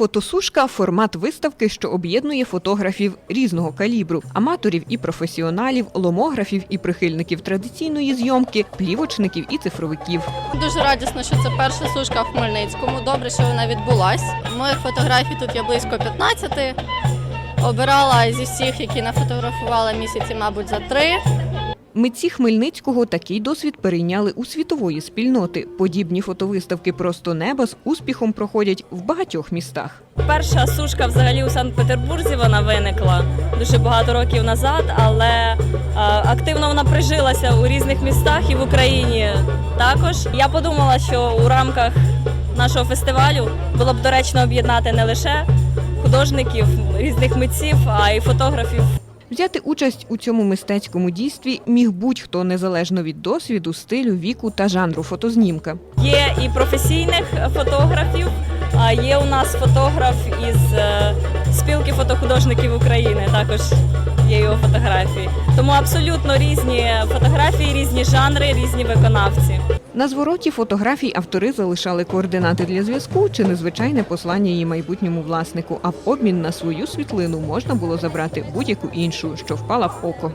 Фотосушка формат виставки, що об'єднує фотографів різного калібру, аматорів і професіоналів, ломографів і прихильників традиційної зйомки, плівочників і цифровиків. Дуже радісно, що це перша сушка в Хмельницькому. Добре, що вона відбулась. Моїх фотографій тут є близько 15. Обирала зі всіх, які нафотографувала місяці, мабуть, за три. Митці Хмельницького такий досвід перейняли у світової спільноти. Подібні фотовиставки просто неба з успіхом проходять в багатьох містах. Перша сушка взагалі у Санкт-Петербурзі вона виникла дуже багато років назад, але е, активно вона прижилася у різних містах і в Україні також. Я подумала, що у рамках нашого фестивалю було б доречно об'єднати не лише художників, різних митців, а й фотографів. Взяти участь у цьому мистецькому дійстві міг будь-хто незалежно від досвіду, стилю, віку та жанру фотознімка. Є і професійних фотографів, а є у нас фотограф із е, спілки фотохудожників України. Також є його фотографії. Тому абсолютно різні фотографії, різні жанри, різні виконавці. На звороті фотографій автори залишали координати для зв'язку чи незвичайне послання її майбутньому власнику. А в обмін на свою світлину можна було забрати будь-яку іншу, що впала в око.